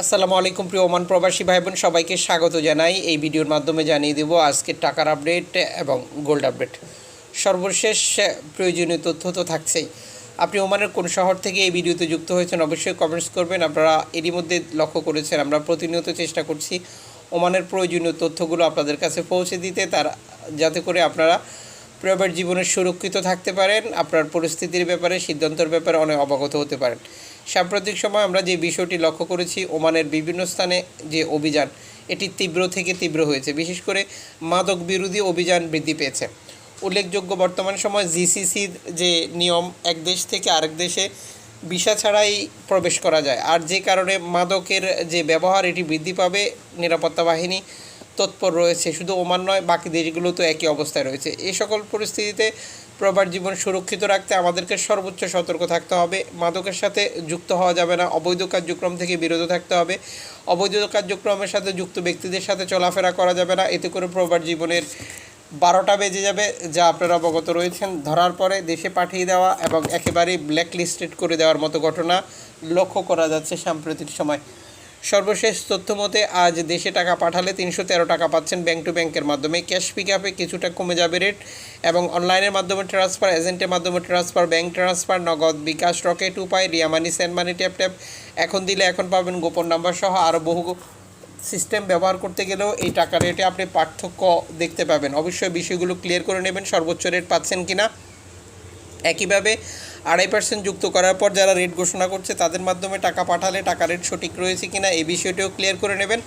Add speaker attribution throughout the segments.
Speaker 1: আসসালামু আলাইকুম প্রিয় ওমান প্রবাসী ভাই বোন সবাইকে স্বাগত জানাই। এই ভিডিওর মাধ্যমে জানিয়ে দেব আজকের টাকার আপডেট এবং গোল্ড আপডেট। সর্বশেষ প্রয়োজনীয় তথ্য তো থাকছেই। আপনি ওমানের কোন শহর থেকে এই ভিডিওতে যুক্ত হয়েছেন অবশ্যই কমেন্টস করবেন। আপনারা এরই মধ্যে লক্ষ্য করেছেন, আমরা প্রতিনিয়ত চেষ্টা করছি ওমানের প্রয়োজনীয় তথ্যগুলো আপনাদের কাছে পৌঁছে দিতে। তার, যাতে করে আপনারা প্রাইভেট জীবনে সুরক্ষিত থাকতে পারেন, আপনার পরিস্থিতির ব্যাপারে, সিদ্ধান্তের ব্যাপারে অনেক অবগত হতে পারেন। সাম্প্রতিক সময় আমরা যে বিষয়টি লক্ষ্য করেছি, ওমানের বিভিন্ন স্থানে যে অভিযান, এটি তীব্র থেকে তীব্র হয়েছে। বিশেষ করে মাদক বিরোধী অভিযান বৃদ্ধি পেয়েছে। উল্লেখযোগ্য বর্তমান সময় জিসিসির যে নিয়ম, এক দেশ থেকে আরেক দেশে ভিসা ছাড়াই প্রবেশ করা যায়। আর যে কারণে মাদকের যে ব্যবহার, এটি বৃদ্ধি পাবে নিরাপত্তা বাহিনী তৎপর রয়েছে। শুধু ওমান নয়, বাকি দেশগুলো তো একই অবস্থায় রয়েছে। এই সকল পরিস্থিতিতে প্রবার জীবন সুরক্ষিত রাখতে আমাদেরকে সর্বোচ্চ সতর্ক থাকতে হবে। মাদকের সাথে যুক্ত হওয়া যাবে না। অবৈধ কার্যক্রম থেকে বিরত থাকতে হবে। অবৈধ কার্যক্রমের সাথে যুক্ত ব্যক্তিদের সাথে চলাফেরা করা যাবে না। এতে করে প্রবার জীবনের বারোটা বেজে যাবে, যা আপনারা অবগত রয়েছেন। ধরার পরে দেশে পাঠিয়ে দেওয়া এবং একেবারেই ব্ল্যাক লিস্টেড করে দেওয়ার মতো ঘটনা লক্ষ্য করা যাচ্ছে সাম্প্রতিক সময়। সর্বশেষ তথ্য মতে, আজ দেশে টাকা পাঠালে তিনশো তেরো টাকা পাচ্ছেন ব্যাংক টু ব্যাংকের মাধ্যমে। ক্যাশ পিক আপে কিছুটা কমে যাবে রেট এবং অনলাইনের মাধ্যমে ট্রান্সফার এজেন্টের মাধ্যমে transfer bank transfer Nagad bKash Rocket Upay, Ria money send money tap tap এখন দিলে এখন পাবেন গোপন নাম্বার সহ আরও বহু সিস্টেম ব্যবহার করতে গেলেও এই টাকা রেটে আপনি পার্থক্য দেখতে পাবেন। অবশ্যই বিষয়গুলো ক্লিয়ার করে নেবেন, সর্বোচ্চ রেট পাচ্ছেন কি না একইভাবে আড়াই পার্সেন্ট যুক্ত করার পর যারা রেট ঘোষণা করছে, তাদের মাধ্যমে টাকা পাঠালে টাকা রেট সঠিক রয়েছে কিনা, এই বিষয়টিও ক্লিয়ার করে নেবেন।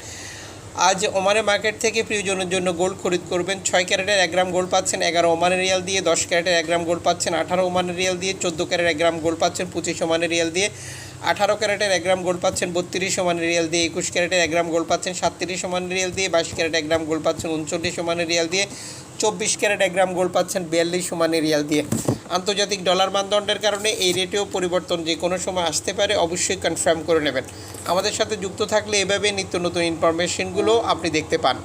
Speaker 1: আজ ওমানের মার্কেট থেকে প্রিয়জনের জন্য গোল্ড খরিদ করবেন। ছয় ক্যারেটের এক গ্রাম গোল্ড পাচ্ছেন এগারো ওমানের রিয়াল দিয়ে, দশ ক্যারেটের এক গ্রাম গোল্ড পাচ্ছেন আঠারো ওমানের রিয়াল দিয়ে, চোদ্দ ক্যারেট এক গ্রাম গোল্ড পাচ্ছেন পঁচিশ ওমানের রিয়াল দিয়ে, আঠারো ক্যারেটের এক গ্রাম গোল্ড পাচ্ছেন বত্রিশ ওমানের রিয়াল দিয়ে, একুশ ক্যারেটের এক গ্রাম গোল্ড পাচ্ছেন সাতত্রিশ ওমানের রিয়াল দিয়ে, বাইশ ক্যারেট এক গ্রাম গোল্ড পাচ্ছেন উনচল্লিশ ওমানের রিয়াল দিয়ে, চব্বিশ ক্যারেট এক গ্রাম গোল্ড পাচ্ছেন বিয়াল্লিশ ওমানের রিয়াল দিয়ে। আন্তর্জাতিক ডলার মানদণ্ডের কারণে এই রেটেও পরিবর্তন যে কোনো সময় আসতে পারে, অবশ্যই কনফার্ম করে নেবেন। আমাদের সাথে যুক্ত থাকলে এভাবে নিত্য নতুন ইনফরমেশনগুলো আপনি দেখতে পান।